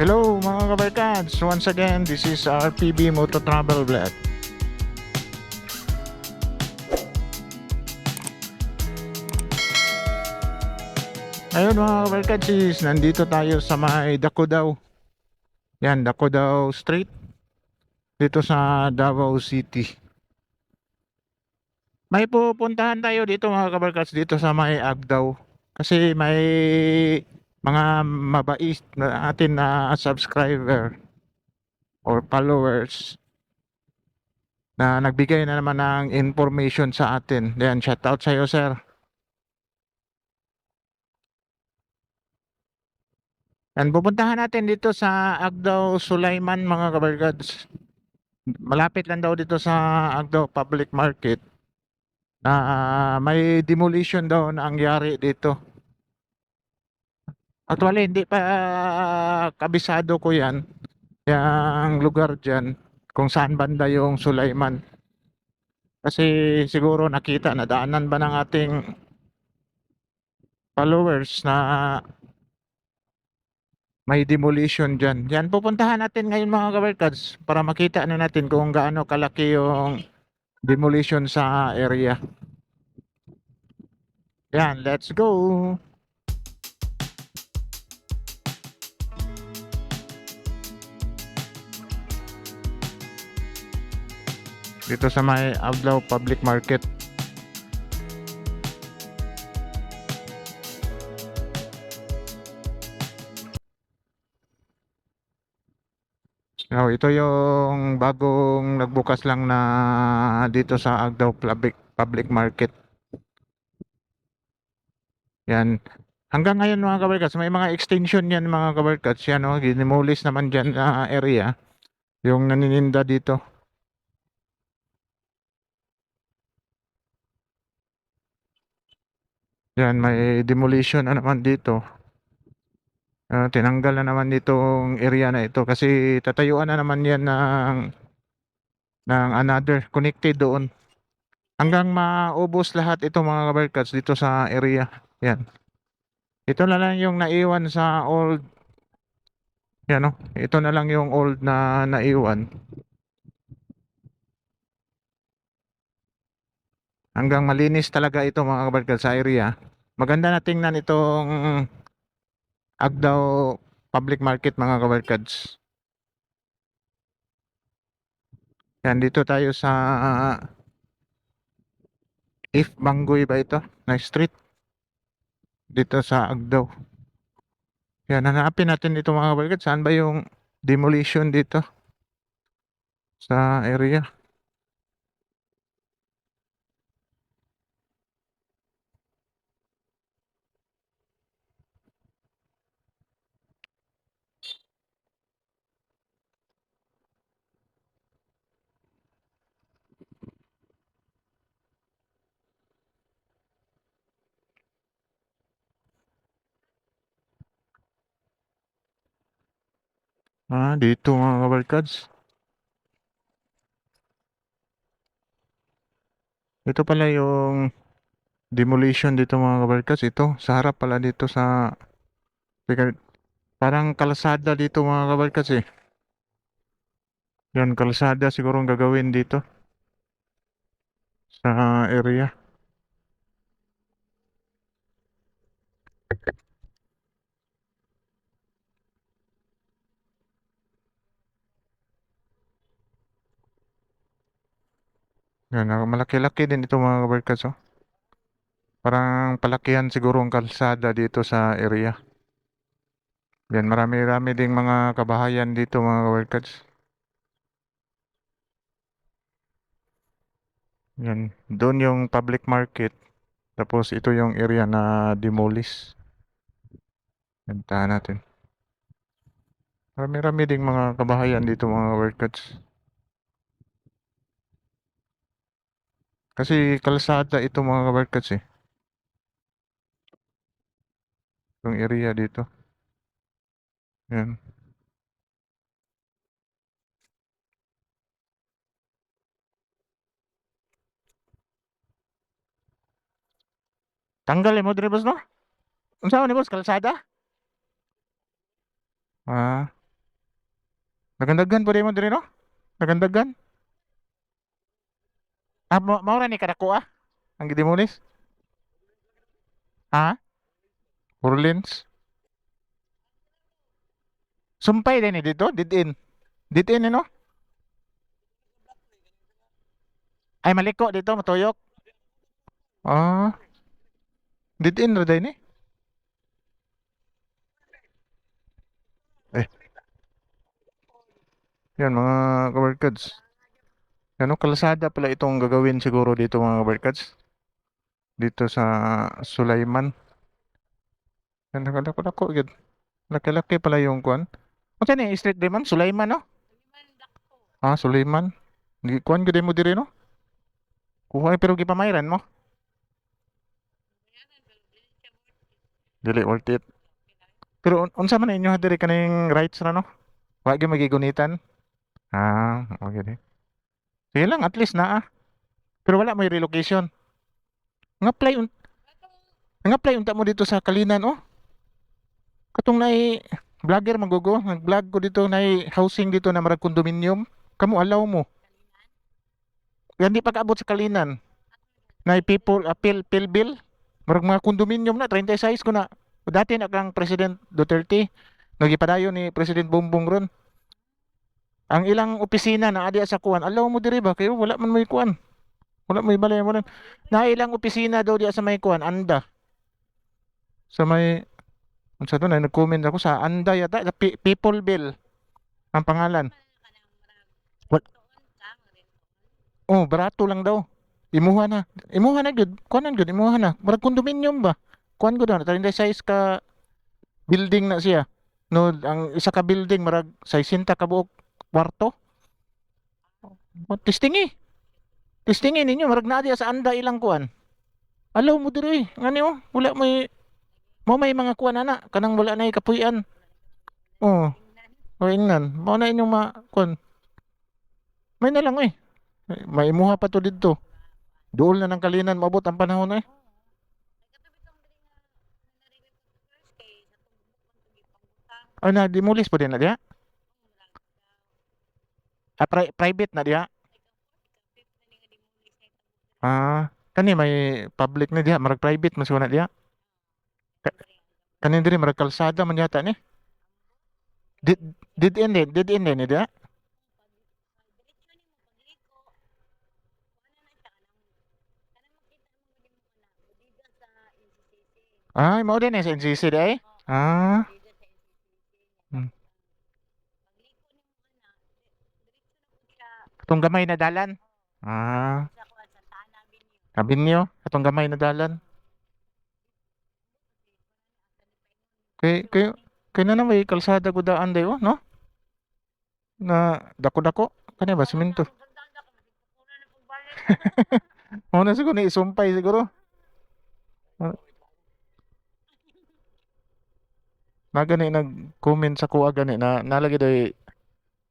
Hello mga kabarkads! Once again, this is RPB Moto Travel Vlog. Ayun mga kabarkads, nandito tayo sa may Dakodaw. Yan, Dakodaw Street. Dito sa Davao City. May pupuntahan tayo dito mga kabarkads, dito sa may Agdaw. Kasi may mga mabait na atin na subscriber or followers na nagbigay na naman ng information sa atin. Yan, shout out sa iyo, sir. Yan, pupuntahan natin dito sa Agdaw Sulaiman, mga kabarkads. Malapit lang daw dito sa Agdaw Public Market na ah, may demolition daw na angyari dito. Actually, hindi pa ah, kabisado ko yan. Yung lugar dyan, kung saan banda yung Sulaiman. Kasi siguro nakita, nadaanan ba ng ating followers na may demolition dyan. Yan, pupuntahan natin ngayon mga kabarkads para makita na natin kung gaano kalaki yung demolition sa area. Yan, let's go! Dito sa may Ablaw Public Market. Oh, ito yung bagong nagbukas lang na dito sa Agdaw Public Public Market. Yan. Hanggang ngayon mga kabarkats, may mga extension yan mga kabarkats. Yan o, oh, ginimulis naman dyan na area. Yung nanininda dito. Yan, may demolition na naman dito. Ah, tinanggal na naman itong area na ito kasi tatayuan na naman yan ng ng another connected doon. Hanggang maubos lahat ito mga kabarkats dito sa area. Yan. Ito na lang yung naiwan sa old yan o. Ito na lang yung old na naiwan. Hanggang malinis talaga ito mga kabarkats sa area. Maganda na tingnan itong Agdaw Public Market mga kabarkads. Yan, dito tayo sa If Banggoy ba ito? Na street. Dito sa Agdaw. Yan, hanapin natin dito mga kabarkads. Saan ba yung demolition dito? Sa area. Ah, dito mga kabarkads. Ito pala yung demolition dito mga kabarkads. Ito, sa harap pala dito sa parang kalsada dito mga kabarkads eh. Yan, kalsada siguro ang gagawin dito. Sa area. Yan, ah, malaki-laki din ito mga kabarkads oh. Parang palakihan siguro ang kalsada dito sa area. Yan, marami-rami ding mga kabahayan dito mga kabarkads. Yan, doon yung public market. Tapos ito yung area na demolish. Puntahan natin. Marami-rami ding mga kabahayan dito mga kabarkads. Kasi kalsada ito mga kabarkads eh. Yung area dito. Yan. Tanggal mo dire boss no? Unsa ni boss kalsada? Ah. Nagandagan po mo diri no? Nagandagan? Ah, ma mao ra ni kadako ah. Ang gidemolis? Ha? Orleans? Sumpay din ni dito, didin. Didin eh, no? Ay maliko dito, matuyok. Ah. Didin ra din eh. Eh. Yan mga kabarkads. Ano, kalsada pala itong gagawin siguro dito mga kabarkads. Dito sa Sulaiman. Yan, nakalako-lako. Laki-laki pala yung kuan. Ano ni street di man? Sulaiman, no? Ah, Sulaiman. Di kuan gud mo diri no? Kuha pero gipamayran mo. Dili worth it. Pero un- unsa man inyo diri kaning rights na no? Wa gyud magigunitan. Ah, okay di. Sige lang at least naa. Pero wala may relocation. Nga-apply un Nga-apply unta mo dito sa Kalinan oh. Katong nay vlogger magugo, nag-vlog ko dito nay housing dito na marag condominium. Kamu allow mo. Yan di pagkaabot sa Kalinan. Nay people appeal pill bill. Marag mga condominium na 36 ko na. Dati na kang President Duterte. Nagipadayon ni President Bongbong ron. Ang ilang opisina na adi sa kuan, allow mo diri ba kayo wala man may kuan. Wala may balay mo. Na ilang opisina daw diya sa may kuan, anda. Sa may unsa to na nag-comment ako sa anda yata, Pe- People Bill ang pangalan. What? Oh, barato lang daw. Imuha na. Imuha na gud. Kuanan gud, imuha na. Murag condominium ba? Kuan gud na 36 ka building na siya. No, ang isa ka building marag 60 ka buok kwarto. Oh, Testingi. Testingi ninyo marag naa diya sa anda ilang kuan. Alaw mo diri, ngani oh, wala may mo may mga kuan ana, kanang wala na kapuy-an. Oh, o ingnan, mo na inyong ma kuan. May na lang eh. May imuha pa to didto. Duol na ng kalinan maabot ang panahon eh. Ay na demolis po din na diya. Ah, pri- private na diya. Ah, kani may public na diya, marag private mas na diya. Kani diri marag kalsada man yata ni. Did did end din, did end din diya. Ay, mao din eh sa NCC di ay. Ah, katong gamay na dalan. Ah, sabi niyo, katong gamay na dalan. Kay kay kay na may kalsada ko daan dayo, no? Na dako-dako kani ba semento. Mao na siguro ni isumpay siguro. Na gani nag-comment sa kuha gani na nalagi daw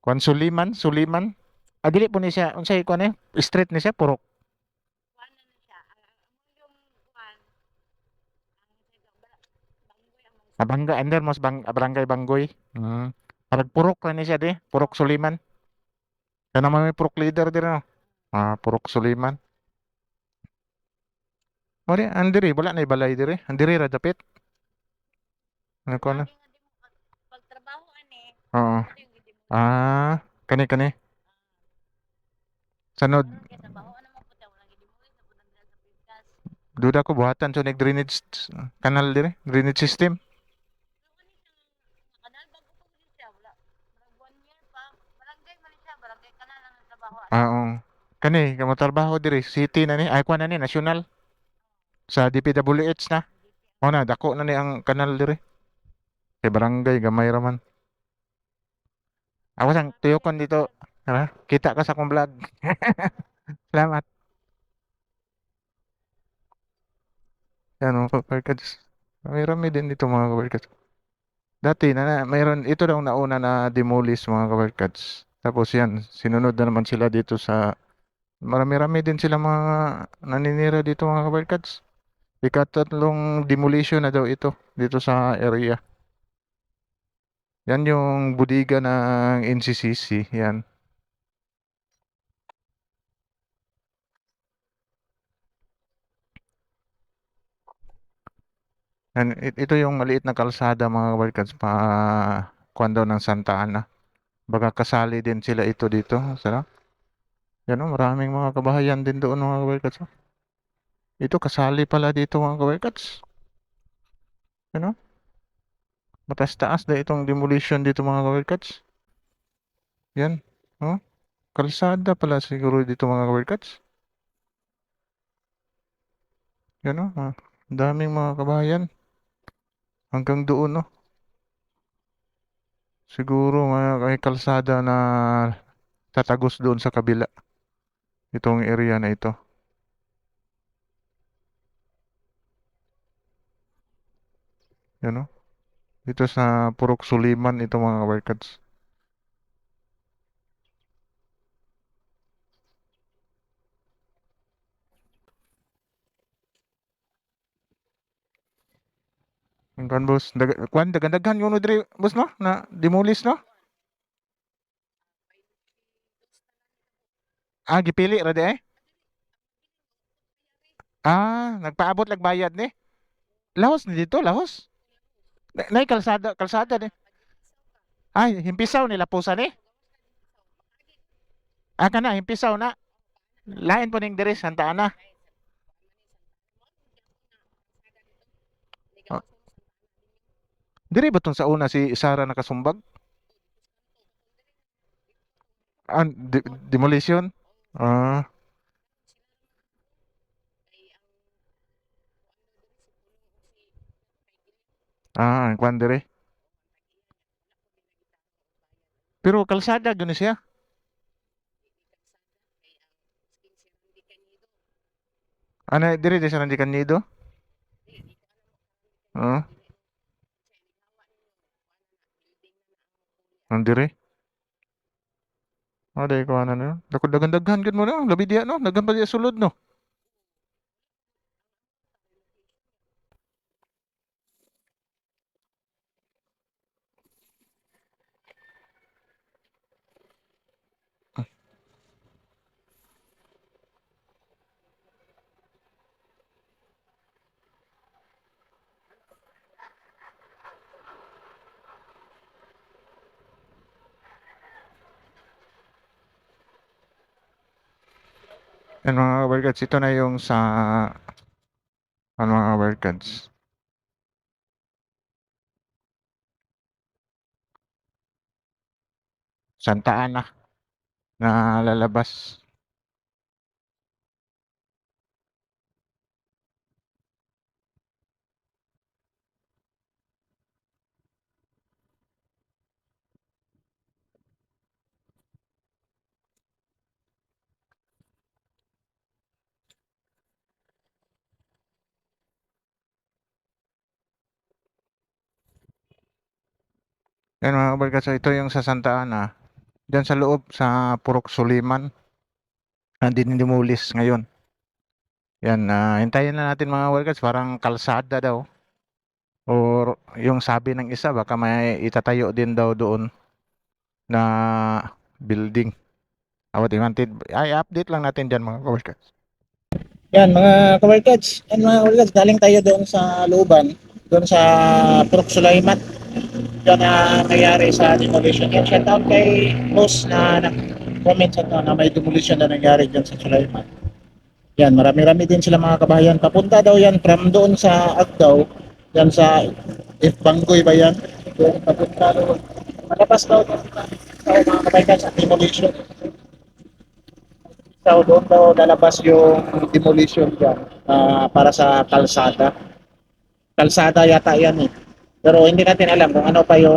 kuan Suliman, Suliman. Ah, dili po ni siya unsay kuan eh, street ni siya purok. Ah, Bangga, under mas bang ah, barangay Banggoy. Hmm. Parang purok ra ni siya di, purok Suliman. Kaya naman may purok leader dire no. Ah, purok Suliman. Mari, andiri wala na ibalay dire. Andiri ra dapit. Ano ko na? Pagtrabaho ani, Oo. yung? Ah, kani kani. Sanod, Karon kay trabaho ano mo puta wala gidi mo sa putang dira sa pinkas. duda ko buhatan so nag drainage kanal dire, drainage system. Ah, oo. Kani, kamo trabaho dire, city na ni, ay kuan na ni, national. Sa DPWH na. O na, dako na ni ang kanal dire. Kay barangay, gamay raman. Ako sang tuyokon dito. Tara, kita ka sa akong vlog. Salamat. Yan mga kabarkads. May rami din dito mga kabarkads. Dati na, mayroon, ito daw nauna na demolish mga kabarkads. Tapos yan, sinunod na naman sila dito sa, marami-rami din sila mga naninira dito mga kabarkads. Ikatatlong demolition na daw ito dito sa area. Yan yung bodega ng NCCC, yan. Yan, it- ito yung maliit na kalsada mga kabarkads pa kuwan daw ng Santa Ana. Baka kasali din sila ito dito. Sarap. Yan o, maraming mga kabahayan din doon mga kabarkads. oh. Ito kasali pala dito mga kabarkads. Ano? Matas taas na itong demolition dito mga kabarkads. Yan. Oh. Kalsada pala siguro dito mga kabarkads. Yan o. ah, daming mga kabahayan. Hanggang doon no. Siguro may, may kalsada na tatagos doon sa kabila. Itong area na ito. Yan o. Dito sa Purok Suliman ito mga kabarkads. Ang kan boss, dag kwan daghan-daghan yung diri boss no na demolish no? Ah, gipili ra eh. Ah, nagpaabot lag bayad ni. Lahos ni dito, lahos. Na, nay kalsada, kalsada ni. Ay, himpisaw nila pusa ni. Ah, kana himpisaw na. Lain po ning diri Santa Ana. Diri ba sa una si Sara nakasumbag? Ah, de- demolition? Ah, ah, ang kwan diri. Pero kalsada gani siya. Ano diri di sa Randican Nido? Oo. Ang diri. Ah, dahil ko ano no. Dako dagan-daghan gud mo no. Labi diha no. Daghan pa diha sulod no. Yan mga kabarkads, ito na yung sa ano mga kabarkads. Santa Ana na lalabas. Yan mga kabarkads, ito yung sa Santa Ana. Diyan sa loob sa Purok Suliman. Hindi dindemolis ngayon. Yan, ah, hintayin na natin mga kabarkads, parang kalsada daw. Or yung sabi ng isa, baka may itatayo din daw doon na building. Awat imantid. Ay, update lang natin dyan mga kabarkads. Yan mga kabarkads, yan mga kabarkads, galing tayo doon sa Luban, doon sa Purok Sulaiman. Yan na nangyari sa demolition. Yan, shout out kay boss na nag-comment sa to na may demolition na nangyari dyan sa Sulaiman. Yan, marami-rami din sila mga kabahayan. Papunta daw yan from doon sa Agdaw, yan sa If Banggoy ba yan? Doon, papunta doon. Malabas daw doon sa mga kabahayan sa demolition. So, doon daw lalabas yung demolition dyan ah, para sa kalsada. Kalsada yata yan eh. Pero hindi natin alam kung ano pa yung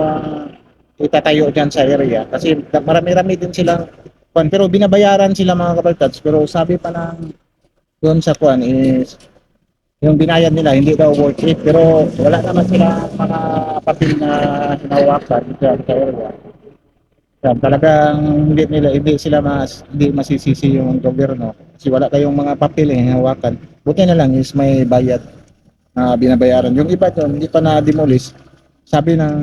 itatayo dyan sa area. Kasi marami-rami din silang kwan. Pero binabayaran sila mga kabarkads. Pero sabi pa ng doon sa kwan is yung binayad nila hindi daw worth it. Pero wala naman sila mga papel na hinawakan sa area. Yan, talagang hindi nila hindi sila mas hindi masisisi yung gobyerno kasi wala kayong mga papel eh hawakan. Buti na lang is may bayad na binabayaran. Yung iba doon hindi pa na demolish. Sabi ng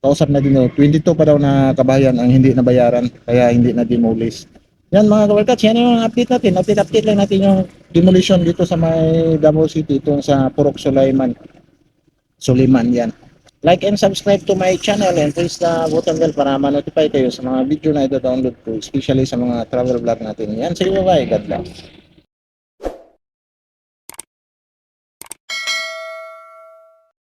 kausap na din, 22 pa daw na kabahayan ang hindi nabayaran, kaya hindi na demolish. Yan mga kabarkats, yan yung update natin. Update-update lang natin yung demolition dito sa may Davao City, itong sa Purok Sulaiman. Suliman yan. Like and subscribe to my channel and press the button bell para ma-notify kayo sa mga video na ito download ko, especially sa mga travel vlog natin. Yan, sige bye-bye. God bless.